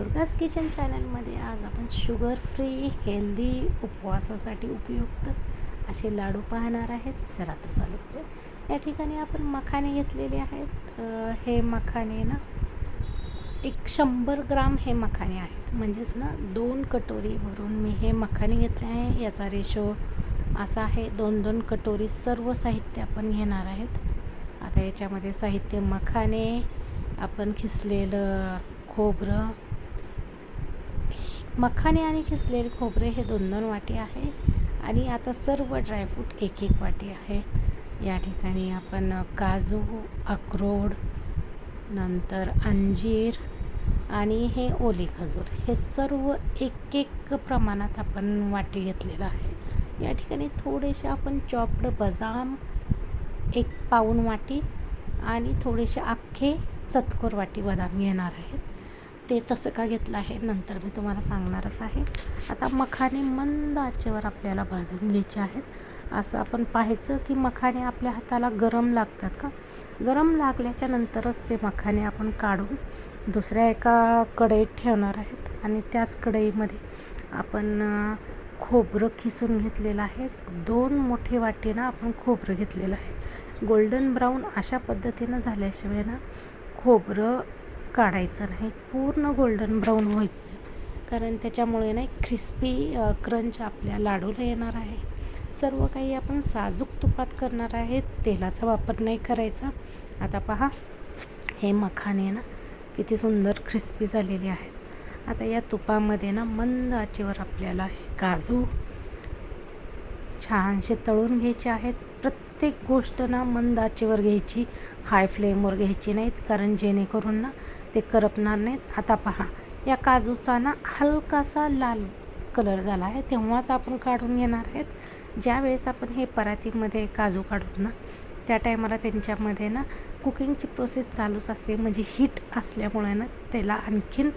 Durga's kitchen चॅनलमध्ये आज आपण शुगर फ्री हेल्दी उपवासासाठी उपयुक्त असे लाडू पाहणार आहेत. चला तर चालू करूया. या ठिकाणी आपण मखाने घेतलेले आहेत. हे मखाने ना एक शंभर ग्राम हे मखाने आहेत. म्हणजेच ना दोन कटोरी भरून मी हे मखाने घेतले आहे. याचा रेशो असा आहे दोन दोन कटोरी सर्व साहित्य आपण घेणार आहेत. आता याच्यामध्ये साहित्य मखाने आपण खिसलेलं खोबरं मखाने आणि खिसलेले खोबरे हे दोन दोन वाटी आहे. आणि आता सर्व ड्रायफ्रूट एक एक वाटी आहे. या ठिकाणी आपण काजू अक्रोड नंतर अंजीर आणि हे ओली खजूर हे सर्व एक एक प्रमाणात आपण वाटी घेतलेलं आहे. या ठिकाणी थोडेसे आपण चॉप्ड बदाम एक पाऊण वाटी आणि थोडेसे अख्खे चतकोर वाटी बदाम घेणार आहेत. ते तसं का घेतलं आहे नंतर मी तुम्हाला सांगणारच आहे. आता मखाने मंद आचेवर आपल्याला भाजून घ्यायचे आहेत. असं आपण पाहायचं की मखाने आपल्या हाताला गरम लागतात का? गरम लागल्याच्या नंतरच ते मखाने आपण काढून दुसऱ्या एका कढईत ठेवणार आहेत आणि त्याच कढईमध्ये आपण खोबरं खिसून घेतलेलं आहे. दोन मोठे वाटीनं आपण खोबरं घेतलेलं आहे. गोल्डन ब्राऊन अशा पद्धतीनं झाल्याशिवाय ना खोबरं काढायचं नाही. पूर्ण गोल्डन ब्राऊन व्हायचं. कारण त्याच्यामुळे ना क्रिस्पी क्रंच आपल्या लाडूला येणार आहे. सर्व काही आपण साजूक तुपात करणार आहे तेलाचा वापर नाही करायचा. आता पहा हे मखाने ना किती सुंदर क्रिस्पी झालेले आहेत. आता या तुपामध्ये ना मंद आचेवर आपल्याला हे काजू छानसे तळून घ्यायचे आहेत. प्रत्येक गोष्ट ना मंद आचेवर घ्यायची. हाय फ्लेमवर घ्यायची नाहीत कारण जेणेकरून ना ते करपणार नाहीत. आता पहा या काजूचा ना हलकासा लाल कलर झाला आहे. तेव्हाच आपण काढून घेणार आहेत. ज्यावेळेस आपण हे परातीमध्ये काजू काढू ना त्या टायमाला त्यांच्यामध्ये ना कुकिंगची प्रोसेस चालूच असते. म्हणजे हीट असल्यामुळे ना त्याला आणखीन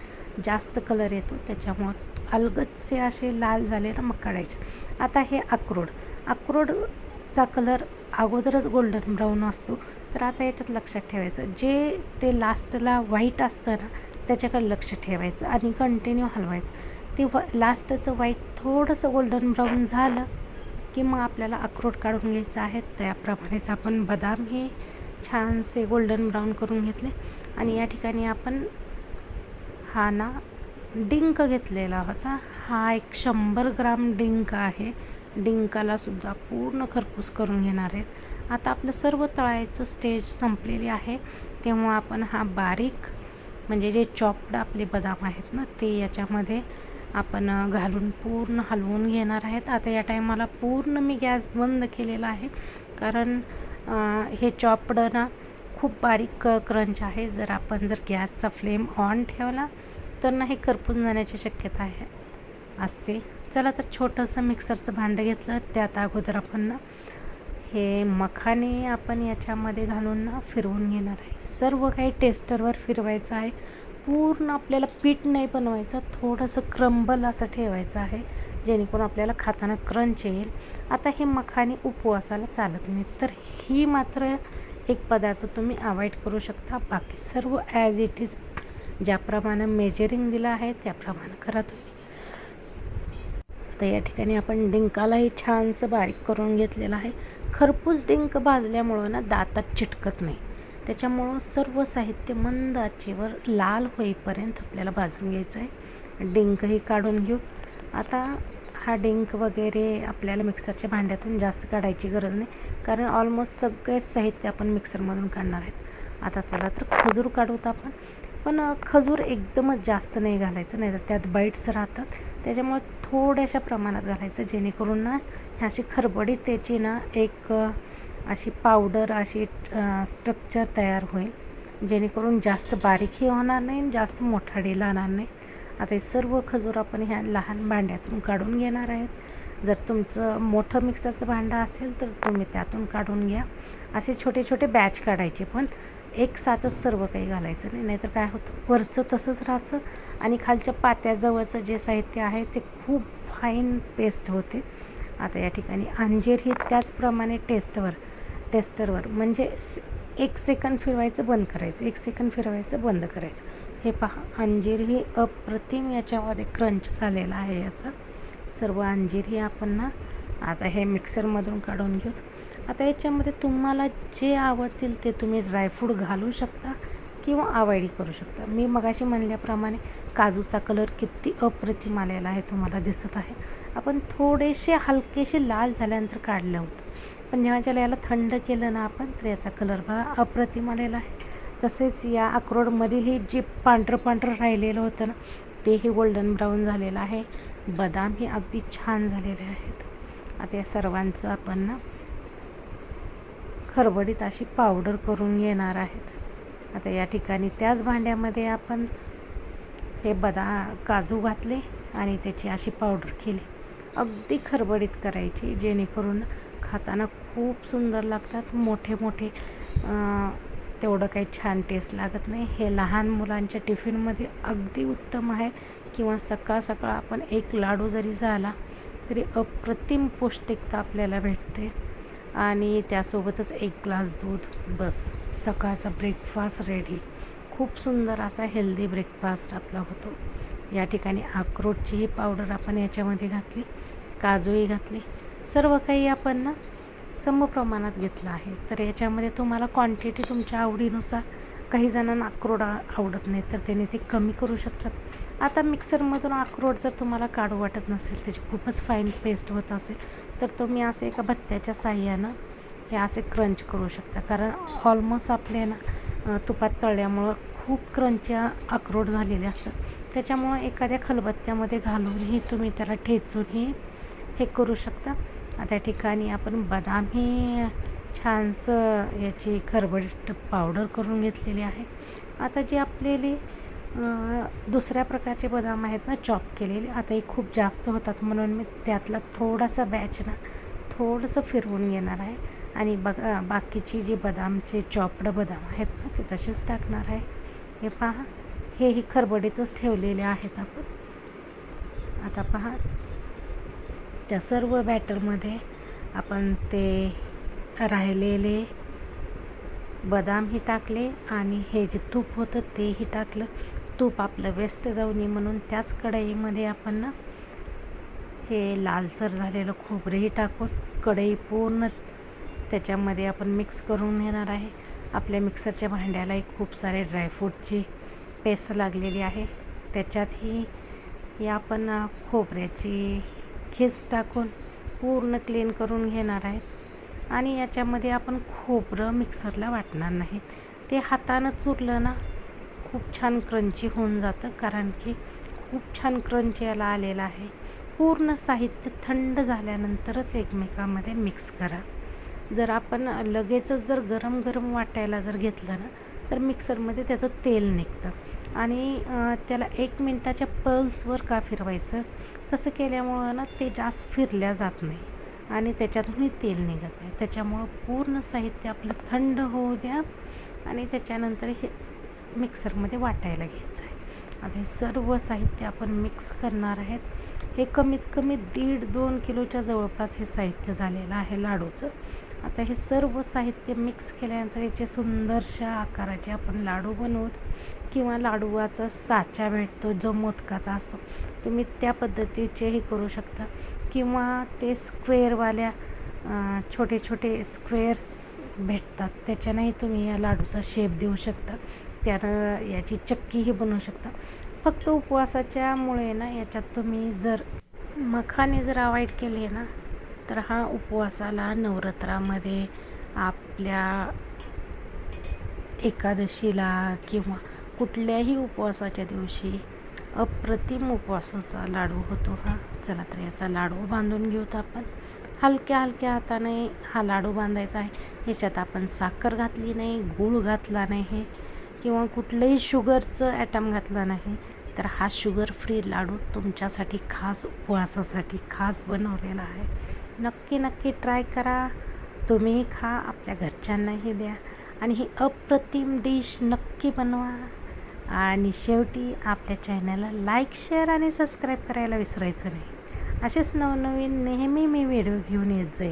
जास्त कलर येतो. त्याच्यामुळं अलगदचे असे लाल झाले ना मग काढायचे. आता हे अक्रोड. अक्रोडचा कलर अगोदरच गोल्डन ब्राऊन असतो. तर आता याच्यात लक्षात ठेवायचं. जे ते लास्टला व्हाईट असतं ना त्याच्याकडे लक्ष ठेवायचं आणि कंटिन्यू हलवायचं. ते व लास्टचं व्हाईट थोडंसं गोल्डन ब्राऊन झालं की मग आपल्याला अक्रोड काढून घ्यायचं आहे. त्याप्रमाणेच आपण बदाम हे छानसे गोल्डन ब्राऊन करून घेतले. आणि या ठिकाणी आपण हा ना डिंक घेतलेला होता. हा एक शंभर ग्राम डिंक आहे. डिंकाला सुद्धा पूर्ण खरपूस करून घेणार आहेत. आता आपलं सर्व तळायचं स्टेज संपलेली आहे. तेव्हा आपण हा बारीक म्हणजे जे चॉप्ड आपले बदाम आहेत ना ते याच्यामध्ये आपण घालून पूर्ण हलवून घेणार आहेत. आता या टायमाला पूर्ण मी गॅस बंद केलेला आहे. कारण हे चॉपड ना खूप बारीक क्रंच आहे. जर आपण जर गॅसचा फ्लेम ऑन ठेवला तर हे करपून जाण्याची शक्यता आहे. असते. चला तर छोटंसं मिक्सरचं भांडं घेतलं. त्यात अगोदर आपण ना हे मखाने आपण याच्यामध्ये घालून ना फिरवून घेणार आहे. सर्व काही टेस्टरवर फिरवायचं आहे. पूर्ण आपल्याला पीठ नाही बनवायचं. थोडंसं क्रंबल असं ठेवायचं आहे. जेणेकरून आपल्याला खाताना क्रंच येईल. आता हे मखाने उपवासाला चालत नाही तर ही मात्र एक पदार्थ तुम्ही अवॉइड करू शकता. बाकी सर्व ॲज इट इज ज्याप्रमाणे मेजरिंग दिलं आहे त्याप्रमाणे करा तुम्ही. आता या ठिकाणी आपण डिंकालाही छानसं बारीक करून घेतलेलं आहे. खरपूस डिंक भाजल्यामुळं ना दातात चिटकत नाही. त्याच्यामुळं सर्व साहित्य मंद आचेवर लाल होईपर्यंत आपल्याला भाजून घ्यायचं आहे. डिंकही काढून घेऊ. आता हा डिंक वगैरे आपल्याला मिक्सरच्या भांड्यातून जास्त काढायची गरज नाही. कारण ऑलमोस्ट सगळेच साहित्य आपण मिक्सरमधून काढणार आहेत. आता चला तर खजूर काढूत आपण. पण खजूर एकदमच जास्त नाही घालायचं नाही तर त्यात बाईट्स राहतात. त्याच्यामुळे थोड्याशा प्रमाणात घालायचं जेणेकरून ना ह्या अशी खरबडीत त्याची ना एक अशी पावडर अशी स्ट्रक्चर तयार होईल. जेणेकरून जास्त बारीकही होणार नाही आणि जास्त मोठाडी लागणार नाही. आता हे सर्व खजूर आपण ह्या लहान भांड्यातून काढून घेणार आहेत. जर तुमचं मोठं मिक्सरचं भांडं असेल तर तुम्ही त्यातून काढून घ्या. असे छोटे छोटे बॅच काढायचे पण. एक साथच सर्व काही घालायचं नाही नाहीतर काय होतं? वरचं तसंच राहायचं आणि खालच्या पात्याजवळचं जे साहित्य आहे ते खूप फाईन पेस्ट होते. आता या ठिकाणी अंजीर ही त्याचप्रमाणे टेस्टवर टेस्टरवर म्हणजे एक सेकंद फिरवायचं बंद करायचं. एक सेकंद फिरवायचं बंद करायचं. हे पहा अंजीर ही अप्रतिम याच्यामध्ये क्रंच झालेला आहे याचा. सर्व अंजीर ही आपण ना आता हे मिक्सरमधून काढून घेऊ आता याच्यामध्ये तुम्हाला जे आवडतील ते तुम्ही ड्रायफ्रूट घालू शकता किंवा अवॉइड करू शकता. मी मगाशी म्हणल्याप्रमाणे काजूचा कलर किती अप्रतिम आलेला आहे तुम्हाला दिसत आहे. आपण थोडेसे हलकेसे लाल झाल्यानंतर काढलं होतं. पण जेव्हा ज्याला याला थंड केलं ना आपण तर याचा कलर बघा अप्रतिम आलेला आहे. तसेच या अक्रोडमधील हे जे पांढरं पांढरं राहिलेलं होतं ना तेही गोल्डन ब्राऊन झालेलं आहे. बदाम हे अगदी छान झालेले आहेत. आता या सर्वांचं आपण ना खरबडीत अशी पावडर करून घेणार आहेत. आता या ठिकाणी त्याच भांड्यामध्ये आपण हे बदा काजू घातले आणि त्याची अशी पावडर केली. अगदी खरबडीत करायची जेणेकरून खाताना खूप सुंदर लागतात. मोठे मोठे तेवढं काही छान टेस्ट लागत नाही. हे लहान मुलांच्या टिफिनमध्ये अगदी उत्तम आहेत. किंवा सकाळ सकाळ आपण एक लाडू जरी झाला तरी अप्रतिम पौष्टिकता आपल्याला भेटते. आणि त्यासोबतच एक ग्लास दूध. बस. सकाळचा ब्रेकफास्ट रेडी खूप सुंदर असा हेल्दी ब्रेकफास्ट आपला होतो. या ठिकाणी अक्रोटचीही पावडर आपण याच्यामध्ये घातली. काजूही घातली. सर्व काही आपण ना समप्रमाणात घेतलं आहे. तर याच्यामध्ये तुम्हाला क्वांटिटी तुमच्या आवडीनुसार काही जणांना अक्रोड आवडत नाही तर त्याने ते कमी करू शकतात. आता मिक्सरमधून अक्रोड जर तुम्हाला काढू वाटत नसेल त्याची खूपच फाईन पेस्ट होत असेल तर तुम्ही असे एका भत्त्याच्या साह्यानं हे असे क्रंच करू शकता. कारण ऑलमोस्ट आपले ना तुपात तळल्यामुळं खूप क्रंची अक्रोड झालेले असतात. त्याच्यामुळं एखाद्या खलबत्त्यामध्ये घालूनही तुम्ही त्याला ठेचूनही हे करू शकता. त्या ठिकाणी आपण बदाम ही छानसं याची खरबडीत पावडर करून घेतलेली आहे. आता जी आपलेली दुसऱ्या प्रकारचे बदाम आहेत ना चॉप केलेले. आता हे खूप जास्त होतात म्हणून मी त्यातला थोडासा बॅच ना थोडंसं फिरवून घेणार आहे. आणि बघा बाकीची जी बदामचे चॉपड बदाम आहेत ना ते तसेच टाकणार आहे. हे पहा हेही खरबडीतच ठेवलेले आहेत आपण. आता पहा त्या सर्व बॅटरमध्ये आपण ते राहिलेले बदामही टाकले आणि हे जे तूप होतं तेही टाकलं. तूप आपलं वेस्ट जाऊ नये म्हणून त्याच कढईमध्ये आपण ना हे लालसर झालेलं खोबरेही टाकून कढई पूर्ण त्याच्यामध्ये आपण मिक्स करून घेणार आहे. आपल्या मिक्सरच्या भांड्यालाही खूप सारे ड्रायफ्रूटची पेस्ट लागलेली आहे. त्याच्यातही या आपण खोबऱ्याची खीस टाकून पूर्ण क्लीन करून घेणार आहेत आणि याच्यामध्ये आपण खोबरं मिक्सरला वाटणार नाहीत. ते हातानं चुरलं ना खूप छान क्रंची होऊन जातं कारण की खूप छान क्रंच याला आलेला आहे. पूर्ण साहित्य थंड झाल्यानंतरच एकमेकामध्ये मिक्स करा. जर आपण लगेचच जर गरम गरम वाटायला जर घेतलं ना तर मिक्सरमध्ये त्याचं तेल निघतं. आणि त्याला एक मिनटाच्या पल्सवर का फिरवायचं? तसं केल्यामुळं ना ते जास्त फिरल्या जात नाही आणि त्याच्यातूनही तेल निघत नाही. त्याच्यामुळं पूर्ण साहित्य आपलं थंड होऊ द्या आणि त्याच्यानंतर हे मिक्सरमध्ये वाटायला घ्यायचं आहे. आता हे सर्व साहित्य आपण मिक्स करणार आहेत. हे कमीत कमी दीड दोन किलोच्या जवळपास हे साहित्य झालेलं आहे लाडूचं. आता हे सर्व साहित्य मिक्स केल्यानंतर याचे सुंदरशा आकाराचे आपण लाडू बनवत किंवा लाडूवाचा साचा भेटतो जो मोदकाचा असतो. तुम्ही त्या पद्धतीचेही करू शकता. किंवा ते स्क्वेअरवाल्या छोटे छोटे स्क्वेअर्स भेटतात. त्याच्यानेही तुम्ही या लाडूचा शेप देऊ शकता. त्यानं याची चक्कीही बनवू शकता. फक्त उपवासाच्यामुळे ना याच्यात तुम्ही जर मखाने जर अवॉइड केले ना तर हा उपवासाला नवरात्रामध्ये आपल्या एकादशीला किंवा कुठल्याही उपवासाच्या दिवशी अप्रतिम उपवासाचा लाडू होतो हा. चला तर याचा लाडू बांधून घेऊत आपण. हलक्या हलक्या हाताने हा लाडू बांधायचा आहे. याच्यात आपण साखर घातली नाही गूळ घातला नाही. किंवा कुठलंही शुगरचं ॲटम घातलं नाही तर हा शुगर फ्री लाडू तुमच्यासाठी खास उपवासासाठी खास बनवलेला आहे. नक्की नक्की ट्राय करा. तुम्ही खा आपल्या घरच्यांनाही द्या. आणि ही अप्रतिम डिश नक्की बनवा. आणि शेवटी आपल्या चॅनलला लाईक शेअर आणि सबस्क्राईब करायला विसरायचं नाही. असेच नवनवीन नेहमी मी व्हिडिओ घेऊन येत जाईल